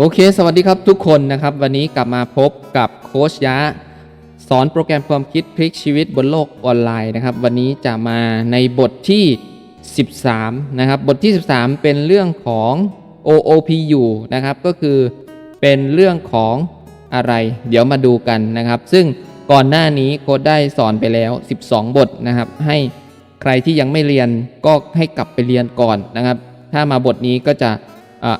โอเค สวัสดีครับทุกคนนะครับ วันนี้กลับมาพบกับโค้ชยะ สอนโปรแกรมความคิดพลิกชีวิตบนโลกออนไลน์นะครับ วันนี้จะมาในบทที่ 13 นะครับ บทที่ 13 เป็นเรื่องของ OOPU นะครับ ก็คือเป็นเรื่องของอะไร เดี๋ยวมาดูกันนะครับ ซึ่งก่อนหน้านี้โค้ดได้สอนไปแล้ว 12 บทนะครับ ให้ใครที่ยังไม่เรียนก็ให้กลับไปเรียนก่อนนะครับ ถ้ามาบทนี้ก็จะ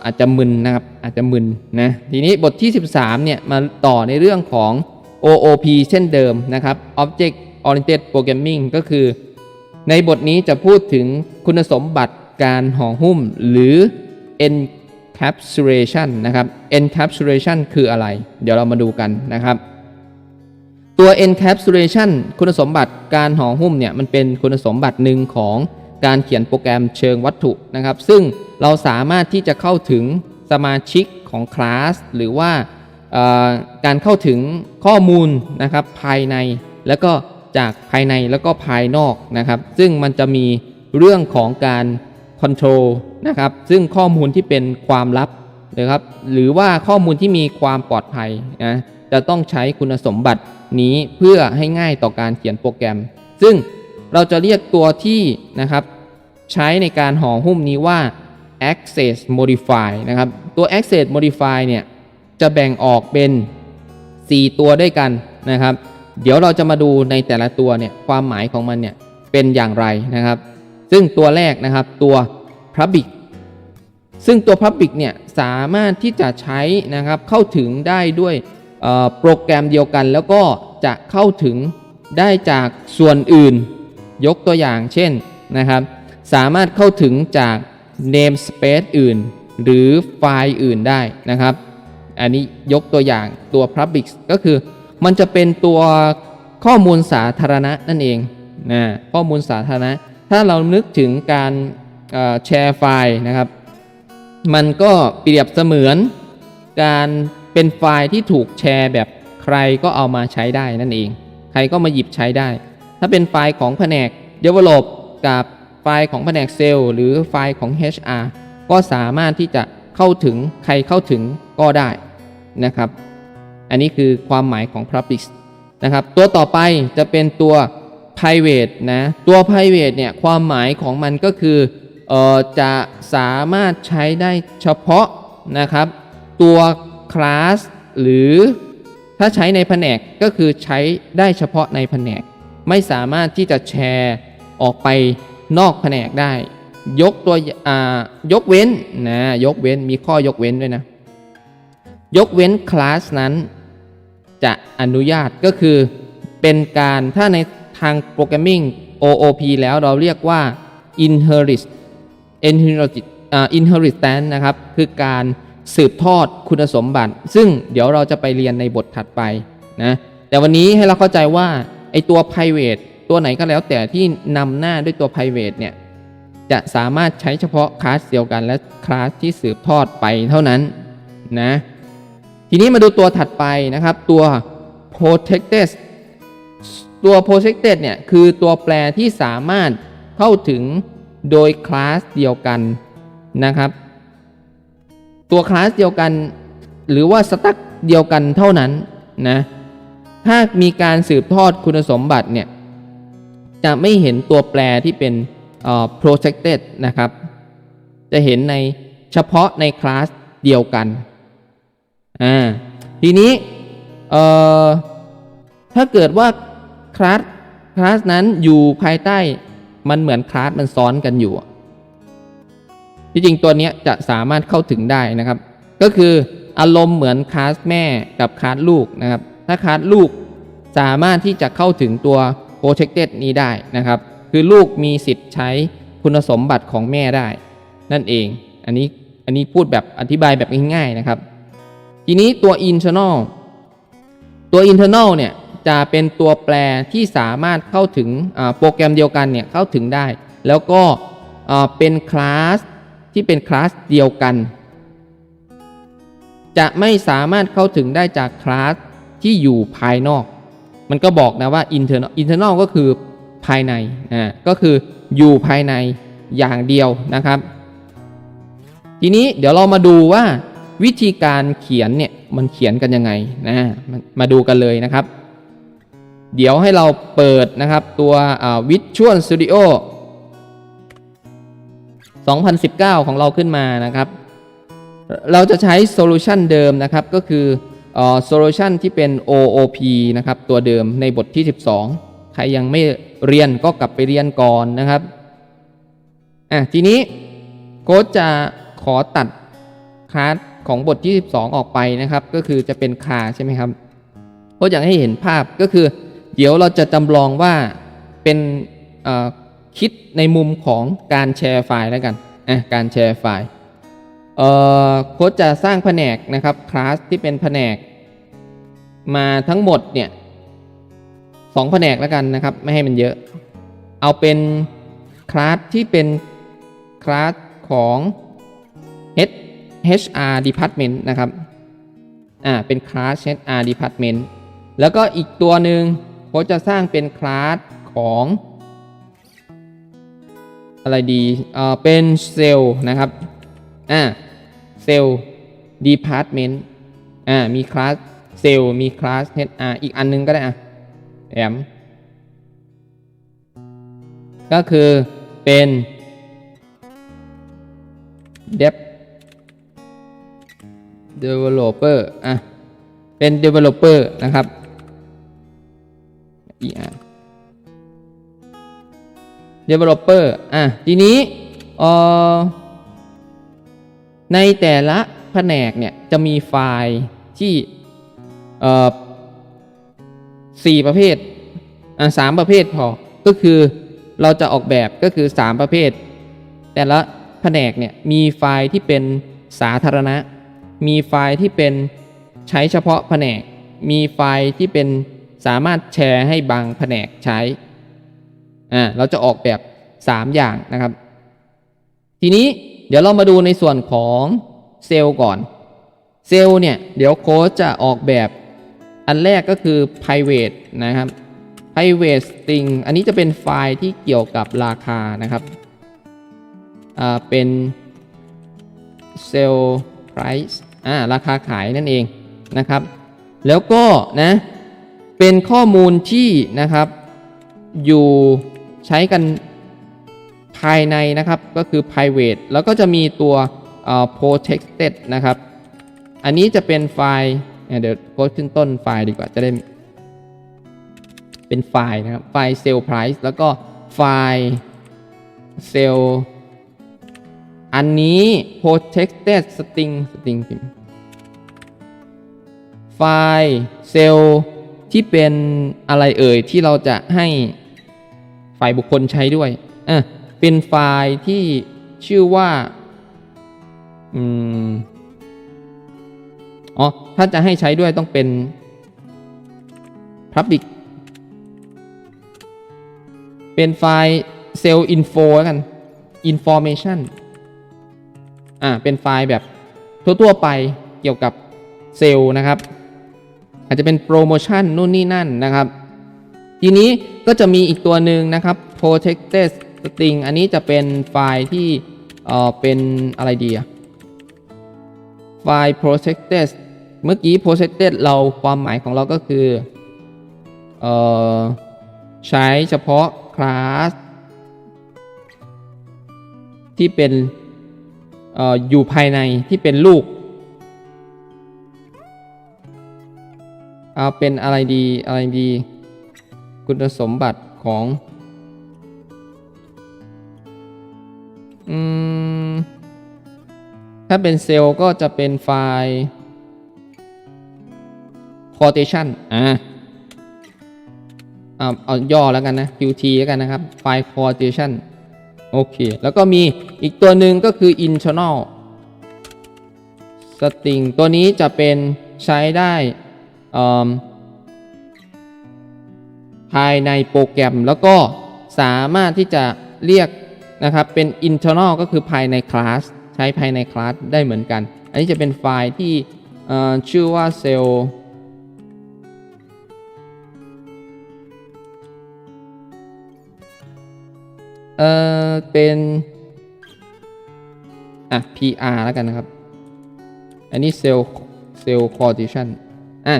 อาจจะมึนนะครับอาจจะมึนนะทีนี้บทที่ 13เนี่ยมาต่อในเรื่องของ OOP เช่นเดิมนะครับ Object Oriented Programming ก็คือ ในบทนี้จะพูดถึงคุณสมบัติการห่อหุ้มหรือ encapsulation นะครับ encapsulation คืออะไร เดี๋ยวเรามาดูกันนะครับ ตัว encapsulation คุณสมบัติการห่อหุ้มเนี่ยมันเป็นคุณสมบัติหนึ่งของ การเขียนโปรแกรมเชิงวัตถุนะครับ ซึ่งเราสามารถที่จะเข้าถึงสมาชิกของคลาสหรือว่าการเข้าถึงข้อมูลนะครับภายในแล้วก็จากภายในแล้วก็ภายนอกนะครับ ซึ่งมันจะมีเรื่องของการ control นะครับ ซึ่งข้อมูลที่เป็นความลับนะครับ หรือว่าข้อมูลที่มีความปลอดภัยนะจะต้องใช้คุณสมบัตินี้เพื่อให้ง่ายต่อการเขียนโปรแกรม ซึ่งเราจะเรียกตัวที่นะครับ ใช้ในการห่อหุ้มนี้ว่า access modify นะครับ ตัว access modify เนี่ย จะแบ่งออกเป็น 4 ตัวด้วยกันนะครับ เดี๋ยวเราจะมาดูในแต่ละตัวเนี่ย ความหมายของมันเนี่ย เป็นอย่างไรนะครับ ซึ่งตัวแรกนะครับตัว public ซึ่งตัว Public เนี่ย สามารถที่จะใช้นะครับ เข้าถึงได้ด้วยโปรแกรมเดียวกัน แล้วก็จะเข้าถึงได้จากส่วนอื่น ยกตัวอย่างเช่นนะครับ สามารถเข้าถึงจาก namespace อื่น หรือไฟล์อื่นได้นะครับ อันนี้ยกตัวอย่างตัว Public ก็คือมันจะเป็นตัวข้อมูลสาธารณะนั่นเองนะข้อมูลสาธารณะ ถ้าเรานึกถึงการแชร์ไฟล์นะครับ มันก็เปรียบเสมือนการเป็นไฟล์ที่ถูกแชร์แบบใครก็เอามาใช้ได้นั่นเอง ใครก็มาหยิบใช้ได้ ถ้าเป็นไฟล์ของแผนก Develop กับ ไฟล์ของแผนกเซลล์หรือไฟล์ของ HR ก็สามารถที่จะเข้าถึงใครเข้าถึงก็ได้นะครับ อันนี้คือความหมายของ Public นะครับ ตัวต่อไปจะเป็นตัว private นะ ตัว private เนี่ยความหมายของมันก็คือออจะสามารถใช้ได้เฉพาะนะครับ ตัวคลาสหรือถ้าใช้ในแผนกก็คือใช้ได้เฉพาะในแผนก ไม่สามารถที่จะแชร์ออกไป นอกแผนกได้ ยกตัวอ่ายกเว้นนะยกเว้นมีข้อยกเว้นด้วยนะ ยกเว้นคลาสนั้น จะอนุญาตก็คือเป็นการถ้าในทางโปรแกรมมิ่ง OOP แล้วเราเรียกว่า inherit inherit อ่า inheritance นะครับ คือการสืบทอดคุณสมบัติ ซึ่งเดี๋ยวเราจะไปเรียนในบทถัดไปนะแต่วันนี้ให้เราเข้าใจว่าไอตัว private ตัวไหนก็แล้วแต่ที่นำหน้าด้วยตัว private เนี่ยจะสามารถใช้เฉพาะคลาสเดียวกันและคลาสที่สืบทอดไปเท่านั้นนะทีนี้มาดูตัวถัดไปนะครับ ตัว protected ตัว protected เนี่ยคือตัวแปรที่สามารถเข้าถึงโดยคลาสเดียวกันนะครับ ตัวคลาสเดียวกัน หรือว่าสตั๊กเดียวกันเท่านั้นนะถ้ามีการสืบทอดคุณสมบัติเนี่ย จะไม่เห็นตัวแปรที่เป็น protected นะครับ จะเห็นในเฉพาะในคลาสเดียวกันอ่าทีนี้เอ่อถ้าเกิดว่าคลาสคลาสนั้นอยู่ภายใต้มันเหมือนคลาสมันซ้อนกันอยู่ ที่จริงตัวนี้จะสามารถเข้าถึงได้นะครับ ก็คืออารมณ์เหมือนคลาสแม่กับคลาสลูกนะครับ ถ้าคลาสลูกสามารถที่จะเข้าถึงตัว protected นี้ได้นะครับ คือลูกมีสิทธิ์ใช้คุณสมบัติของแม่ได้ นั่นเอง อันนี้อันนี้พูดแบบอธิบายแบบง่ายๆนะครับ ทีนี้ตัว internal ตัว internal เนี่ยจะเป็นตัวแปรที่สามารถเข้าถึงโปรแกรมเดียวกันเนี่ยเข้าถึงได้ แล้วก็เป็นคลาสที่เป็นคลาสเดียวกัน จะไม่สามารถเข้าถึงได้จากคลาสที่อยู่ภายนอก มันก็บอกนะว่า internal internal ก็คือภายในอ่าก็คืออยู่ภายในอย่างเดียวนะครับ ทีนี้เดี๋ยวเรามาดูว่าวิธีการเขียนเนี่ยมันเขียนกันยังไงนะมามาดูกันเลยนะครับ เดี๋ยวให้เราเปิดนะครับตัววิชวลสตูดิโอ2019 ของเราขึ้นมานะครับ เราจะใช้โซลูชันเดิมนะครับก็คือ โซลูชันที่เป็น OOP นะครับตัวเดิมในบทที่ 12 ใครยังไม่เรียนก็กลับไปเรียนก่อนนะครับอะทีนี้โค้ชจะขอตัดคลาสของบทที่ 12 ออกไปนะครับ ก็คือจะเป็นคาใช่ไหมครับโค้ชอยากให้เห็นภาพก็คือ เดี๋ยวเราจะจำลองว่าเป็นคิดในมุมของการแชร์ไฟล์แล้วกันอะการแชร์ไฟล์เอ่อโค้ชจะสร้างแผนกนะครับคลาสที่เป็นแผนก มาทั้งหมดเนี่ยสองแผนกแล้วกันนะครับ ไม่ให้มันเยอะ เอาเป็นคลาสที่เป็นคลาสของ H HR Department นะครับ อ่า เป็นคลาส HR Department แล้วก็อีกตัวหนึ่งโค้ชจะสร้างเป็นคลาสของ อะไรดี เอ่อ เป็นเซลล์นะครับ อ่า เซลล์ Department อ่า มีคลาส เซลล์มีคลาส HR อีกอันนึงก็ได้อะแอมก็คือเป็น Dev Developer อะ เป็น Developer นะครับอีอะ Developer อะ ทีนี้ออในแต่ละแผนกเนี่ย จะมีไฟล์ที่ สี่ประเภทอะสามประเภทพอ ก็คือเราจะออกแบบก็คือ 3 ประเภท แต่ละแผนกเนี่ยมีไฟล์ที่เป็นสาธารณะ มีไฟล์ที่เป็นใช้เฉพาะแผนก มีไฟล์ที่เป็นสามารถแชร์ให้บางแผนกใช้ อ่า เราจะออกแบบ 3 อย่างนะครับ ทีนี้เดี๋ยวเรามาดูในส่วนของเซลล์ก่อน เซลล์เนี่ยเดี๋ยวโค้ชจะออกแบบ อันแรกก็คือ private นะครับ private string อันนี้จะเป็นไฟล์ที่เกี่ยวกับราคานะครับเป็น sell price อ่าราคาขายนั่นเองนะครับ แล้วก็นะเป็นข้อมูลที่นะครับอยู่ใช้กันภายในนะครับก็คือ private แล้วก็จะมีตัว protected นะครับ อันนี้จะเป็นไฟล์ เดี๋ยวกดขึ้นต้นไฟล์ดีกว่าจะได้เป็นไฟล์นะครับ ไฟล์ sell price แล้วก็ไฟล์ sell อันนี้ protected string string พิมพ์ไฟล์ sell ที่เป็นอะไรเอ่ยที่เราจะให้ฝ่ายบุคคลใช้ด้วยอะเป็นไฟล์ที่ชื่อว่า อืม ถ้าจะให้ใช้ด้วยต้องเป็น public เป็นไฟล์ cell info แล้วกัน information อ่า เป็นไฟล์แบบทั่วๆไปเกี่ยวกับเซลล์นะครับ อาจจะเป็นโปรโมชั่นนู่นนี่นั่นนะครับ ทีนี้ก็จะมีอีกตัวหนึ่งนะครับ protected string อันนี้จะเป็นไฟล์ที่เอ่อเป็นอะไรดีอะไฟล์ protected เมื่อกี้ protected เราความหมายของเราก็คือเอ่อใช้เฉพาะคลาสที่เป็นอออยู่ภายในที่เป็นลูกเอาเป็นอะไรดีอะไรดี คุณสมบัติของอืมถ้าเป็นเซลล์ก็จะเป็นไฟล์ quotation อ่าเอาเอาย่อแล้วกันนะ qt แล้วกันนะครับไฟล์ quotation โอเค แล้วก็มีอีกตัวหนึ่งก็คือ internal string ตัวนี้จะเป็นใช้ได้ภายในโปรแกรมแล้วก็สามารถที่จะเรียกนะครับเป็น internal ก็คือภายในคลาสใช้ภายในคลาสได้เหมือนกัน อันนี้จะเป็นไฟล์ที่ชื่อว่า cell เออเป็นอะ PR แล้วกันนะครับ อันนี้เซลล์เซลล์คอร์ดิชันอะ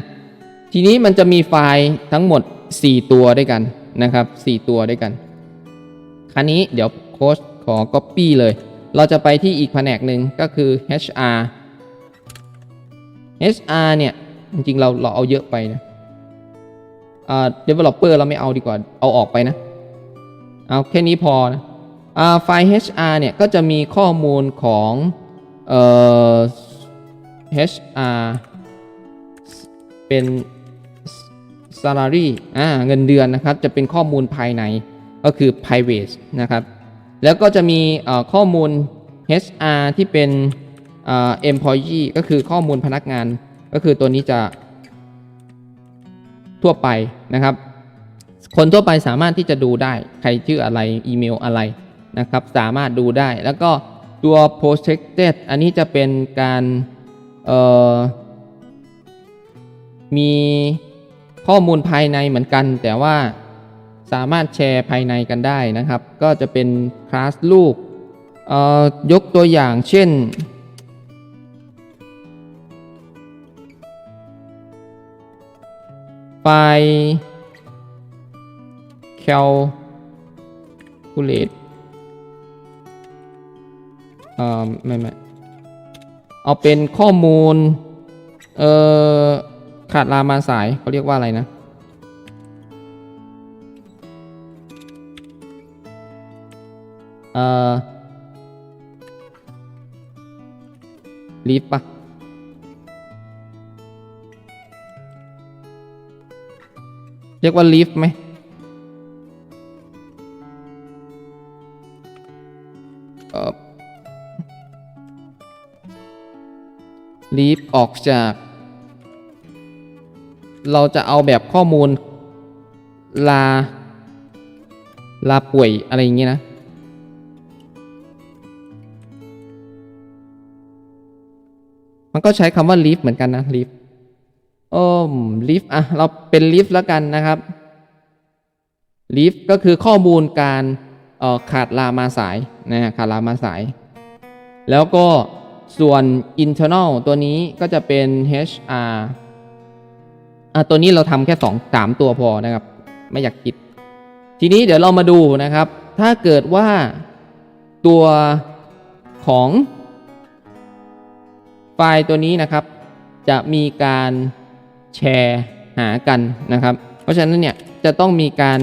ทีนี้มันจะมีไฟล์ทั้งหมด 4 ตัวด้วยกันนะครับ 4 ตัวด้วยกัน คราวนี้เดี๋ยวโค้ชขอ Copy เลย เราจะไปที่อีกแผนกหนึ่งก็คือ HR HR เนี่ย จริงๆ เราเราเอาเยอะไปนะอ่า developer เราไม่เอาดีกว่า เอาออกไปนะ เอาแค่นี้พอนะไฟล์ HR เนี่ยก็จะมีข้อมูลของเอ่อ HR เป็น salary อ่าเงินเดือนนะครับ จะเป็นข้อมูลภายในก็คือ private นะครับ แล้วก็จะมีข้อมูล HR ที่เป็นเอ่อ employee ก็คือข้อมูลพนักงาน ก็คือตัวนี้จะทั่วไปนะครับ คนทั่วไปสามารถที่จะดูได้ ใครชื่ออะไรอีเมลอะไรนะครับ สามารถดูได้แล้วก็ตัว protected อันนี้จะเป็นการมีข้อมูลภายในเหมือนกัน แต่ว่าสามารถแชร์ภายในกันได้นะครับ ก็จะเป็นคลาสลูกยกตัวอย่างเช่น ไฟล์ calculate เอ่อไม่ไม่เอาเป็นข้อมูล เอ่อ ขาดลามาสายเขาเรียกว่าอะไรนะ เอ่อลีฟปะเรียกว่าลีฟไหม ลีฟออกจาก เราจะเอาแบบข้อมูล ลา ลาป่วยอะไรอย่างเงี้ยนะ มันก็ใช้คำว่า leave เหมือนกันนะ leave โอ้ leave อะ เราเป็น leave แล้วกันนะครับ leave ก็คือข้อมูลการออขาดลามาสายนะขาดลามาสาย แล้วก็ ส่วน internal ตัวนี้ก็จะเป็น HR อะตัวนี้เราทำแค่ 2 3 ตัวพอนะครับ ไม่อยากคิด ทีนี้เดี๋ยวเรามาดูนะครับ ถ้าเกิดว่าตัวของไฟล์ตัวนี้นะครับ จะมีการแชร์หากันนะครับ เพราะฉะนั้นเนี่ยจะต้องมีการ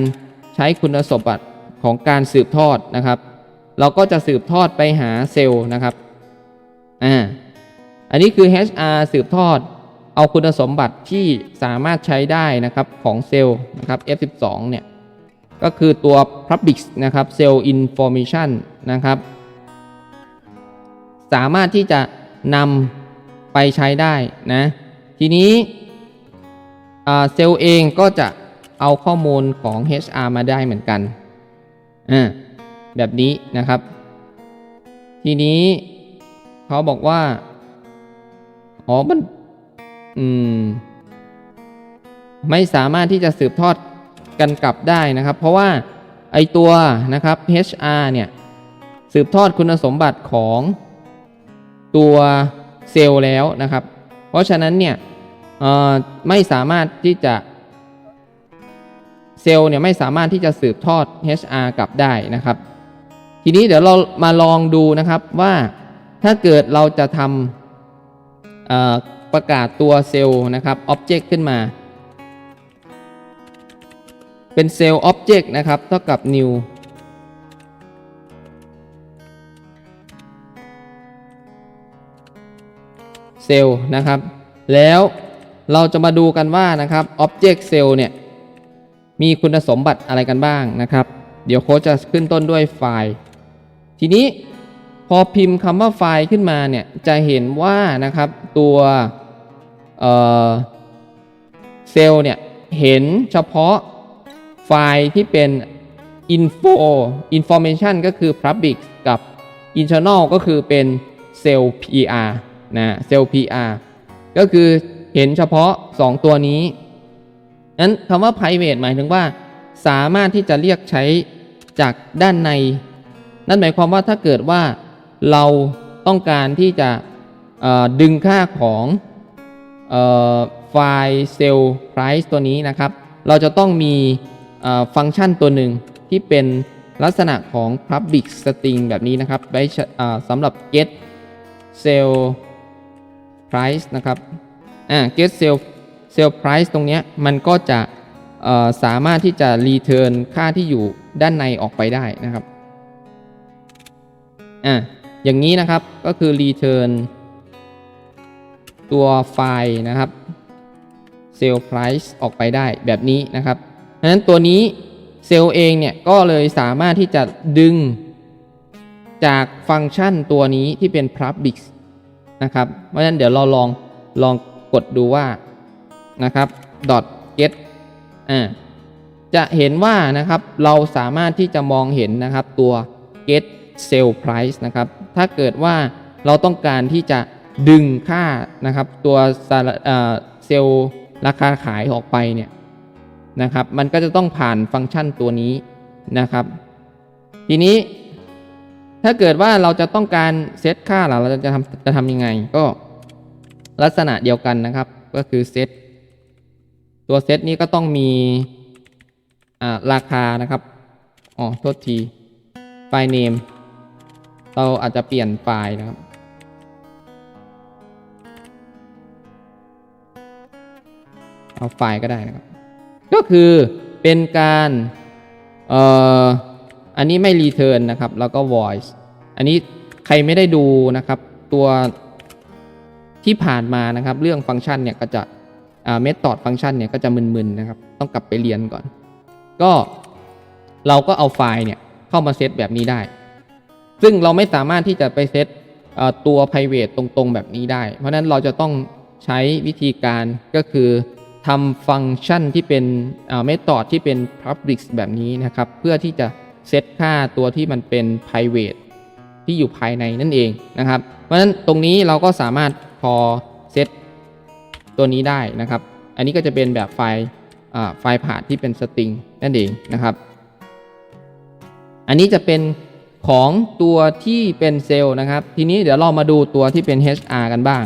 ใช้คุณสมบัติของการสืบทอดนะครับ เราก็จะสืบทอดไปหาเซลล์นะครับ อ่าอันนี้คือ HR สืบทอด เอาคุณสมบัติที่สามารถใช้ได้นะครับของเซลล์นะครับ F12 เนี่ยก็คือตัว Public นะครับ Cell Information นะครับ สามารถที่จะนำไปใช้ได้นะ ทีนี้เซลล์เองก็จะเอาข้อมูลของ HR มาได้เหมือนกันอ่าแบบนี้นะครับ ทีนี้ เขาบอกว่า อ๋อมัน อืม ไม่สามารถที่จะสืบทอดกันกลับได้นะครับ เพราะว่าไอตัวนะครับ HR เนี่ยสืบทอดคุณสมบัติของตัวเซลล์แล้วนะครับ เพราะฉะนั้นเนี่ยไม่สามารถที่จะเซลล์เนี่ยไม่สามารถที่จะสืบทอด HR กลับได้นะครับ ทีนี้เดี๋ยวเรามาลองดูนะครับว่า ถ้าเกิดเราจะทำประกาศตัวเซลล์นะครับอ็อบเจกต์ขึ้นมา เป็นเซลล์อ็อบเจกต์นะครับ เท่ากับ new เซลล์นะครับ แล้วเราจะมาดูกันว่านะครับ Object Cell เนี่ย มีคุณสมบัติอะไรกันบ้างนะครับ เดี๋ยวโค้ชจะขึ้นต้นด้วยไฟล์ ทีนี้ พอพิมพ์คำว่าไฟล์ขึ้นมาเนี่ยจะเห็นว่านะครับตัวเซลล์เนี่ยเห็นเฉพาะไฟล์ที่เป็น info information ก็คือ public กับ internal ก็คือเป็นเซลล์ PR นะเซลล์ PR ก็คือเห็นเฉพาะ 2 ตัวนี้นั้นคำว่า private หมายถึงว่า สามารถที่จะเรียกใช้จากด้านใน นั่นหมายความว่าถ้าเกิดว่า เราต้องการที่จะดึงค่าของไฟล์เซลล์ price ตัวนี้นะครับ เราจะต้องมีฟังก์ชันตัวหนึ่งที่เป็นลักษณะของ public string แบบนี้นะครับไว้สำหรับ get sell price นะครับอ่า get sell sell price ตรงนี้มันก็จะสามารถที่จะ return ค่าที่อยู่ด้านในออกไปได้นะครับอ่า อย่างนี้นะครับก็คือ return ตัวไฟล์นะครับ sell price ออกไปได้แบบนี้นะครับเพราะฉะนั้นตัวนี้เซลล์เองเนี่ยก็เลยสามารถที่จะดึงจากฟังก์ชันตัวนี้ที่เป็น public นะครับเพราะฉะนั้นเดี๋ยวเราลองลองกดดูว่านะครับ dot get อ่าจะเห็นว่านะครับเราสามารถที่จะมองเห็นนะครับตัว get sell price นะครับ ถ้าเกิดว่าเราต้องการที่จะดึงค่านะครับตัวเซลล์ราคาขายออกไปเนี่ยนะครับมันก็จะต้องผ่านฟังก์ชันตัวนี้นะครับ ทีนี้ถ้าเกิดว่าเราจะต้องการเซตค่าล่ะเราจะทำจะทำยังไง ก็ลักษณะเดียวกันนะครับ ก็คือเซตตัวเซตนี้ก็ต้องมีราคานะครับอ๋อโทษทีไฟล์ name เราอาจจะเปลี่ยนไฟล์นะครับ เอาไฟล์ก็ได้นะครับ ก็คือเป็นการเอ่ออันนี้ไม่ return นนะครับ แล้วก็ voice อันนี้ใครไม่ได้ดูนะครับ ตัวที่ผ่านมานะครับ เรื่องฟังก์ชันเนี่ยก็จะอ่า method ฟังก์ชันเนี่ยก็จะมึนๆนะครับ ต้องกลับไปเรียนก่อน ก็เราก็เอาไฟล์เนี่ยเข้ามาเซตแบบนี้ได้ ซึ่งเราไม่สามารถที่จะไปเซตตัว private ตรงๆ แบบนี้ได้ เพราะนั้นเราจะต้องใช้วิธีการก็คือทำฟังก์ชันที่เป็นเมธอดที่เป็น public แบบนี้นะครับ เพื่อที่จะเซตค่าตัวที่มันเป็น private ที่อยู่ภายในนั่นเองนะครับ เพราะฉะนั้นตรงนี้เราก็สามารถพอเซตตัวนี้ได้นะครับ อันนี้ก็จะเป็นแบบไฟล์ไฟล์ผ่านที่เป็นสตริงนั่นเองนะครับ อันนี้จะเป็น ของตัวที่เป็นเซลล์นะครับ ทีนี้เดี๋ยวเรามาดูตัวที่เป็น HR กันบ้าง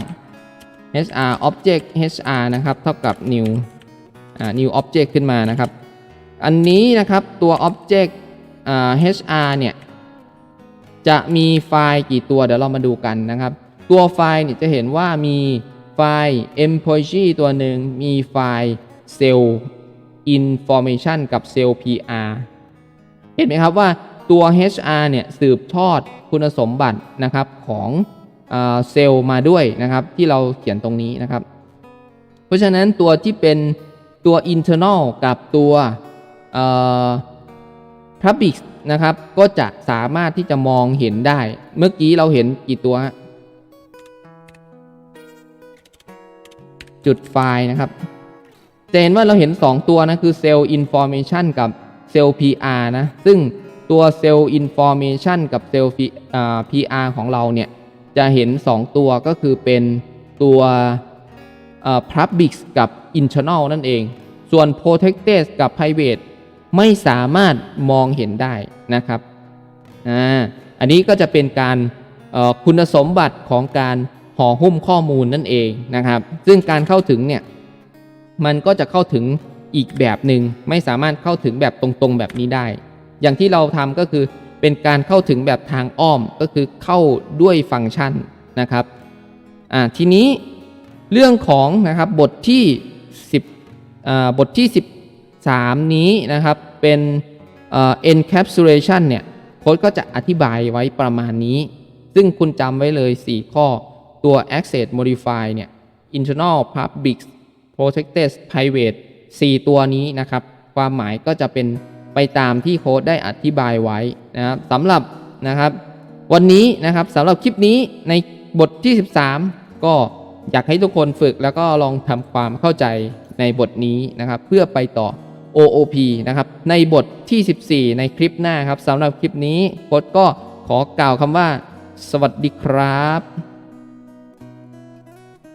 HR object HR นะครับ เท่ากับ new อ่า new object ขึ้นมานะครับ อันนี้นะครับตัว object อ่า HR เนี่ย จะมีไฟล์กี่ตัวเดี๋ยวเรามาดูกันนะครับ ตัวไฟล์เนี่ยจะเห็นว่ามีไฟล์ employee ตัวหนึ่งมีไฟล์ cell information กับ cell PR เห็นไหมครับว่า ตัว HR เนี่ยสืบทอดคุณสมบัตินะครับของเซลล์มาด้วยนะครับที่เราเขียนตรงนี้นะครับ เพราะฉะนั้นตัวที่เป็นตัว internal กับตัว public นะครับก็จะสามารถที่จะมองเห็นได้ เมื่อกี้เราเห็นกี่ตัว จุดไฟล์นะครับจะเห็นว่าเราเห็น 2 ตัวนะคือ Cell Information กับ Cell PR นะ ซึ่ง ตัว Cell Information กับ Cell PR ของเราเนี่ยจะเห็น 2 ตัวก็คือเป็นตัวเอ่อ public กับ internal นั่นเอง ส่วน protected กับ private ไม่สามารถมองเห็นได้นะครับอ่าอันนี้ก็จะเป็นการคุณสมบัติของการห่อหุ้มข้อมูลนั่นเองนะครับ ซึ่งการเข้าถึงเนี่ยมันก็จะเข้าถึงอีกแบบหนึง่งไม่สามารถเข้าถึงแบบตรงๆแบบนี้ได้ อย่างที่เราทำก็คือเป็นการเข้าถึงแบบทางอ้อมก็คือเข้าด้วยฟังก์ชันนะครับอ่าทีนี้เรื่องของนะครับบทที่10บทที่ 13 นี้นะครับเป็น encapsulation เนี่ยโค้ดก็จะอธิบายไว้ประมาณนี้ ซึ่งคุณจำไว้เลย 4 ข้อตัว access modify เนี่ย internal public protected private 4 ตัวนี้นะครับ ความหมายก็จะเป็น ไปตามที่โค้ดได้อธิบายไว้นะครับสำหรับนะครับ วันนี้นะครับสำหรับคลิปนี้ในบทที่ 13 ก็อยากให้ทุกคนฝึกแล้วก็ลองทำความเข้าใจในบทนี้นะครับ เพื่อไปต่อ OOP นะครับ ในบทที่ 14 ในคลิปหน้าครับสำหรับคลิปนี้โค้ดก็ขอกล่าวคำว่า สวัสดีครับ